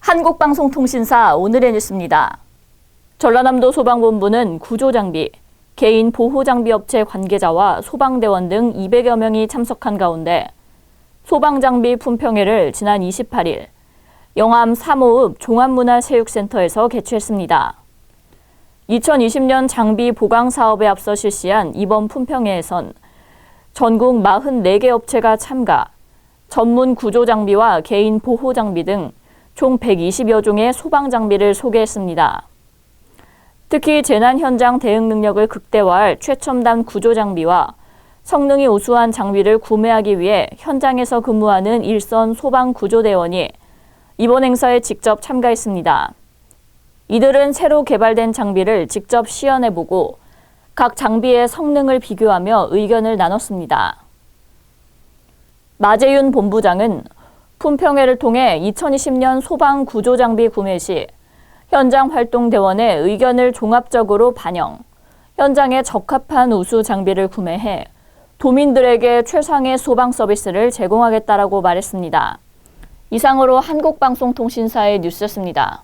한국방송통신사 오늘의 뉴스입니다. 전라남도 소방본부는 구조장비, 개인 보호장비 업체 관계자와 소방대원 등 200여 명이 참석한 가운데 소방장비 품평회를 지난 28일 영암 3호읍 종합문화체육센터에서 개최했습니다. 2020년 장비 보강 사업에 앞서 실시한 이번 품평회에선 전국 44개 업체가 참가, 전문 구조 장비와 개인 보호 장비 등 총 120여 종의 소방 장비를 소개했습니다. 특히 재난 현장 대응 능력을 극대화할 최첨단 구조 장비와 성능이 우수한 장비를 구매하기 위해 현장에서 근무하는 일선 소방 구조대원이 이번 행사에 직접 참가했습니다. 이들은 새로 개발된 장비를 직접 시연해보고 각 장비의 성능을 비교하며 의견을 나눴습니다. 마재윤 본부장은 품평회를 통해 2020년 소방 구조 장비 구매 시 현장 활동 대원의 의견을 종합적으로 반영, 현장에 적합한 우수 장비를 구매해 도민들에게 최상의 소방 서비스를 제공하겠다라고 말했습니다. 이상으로 한국방송통신사의 뉴스였습니다.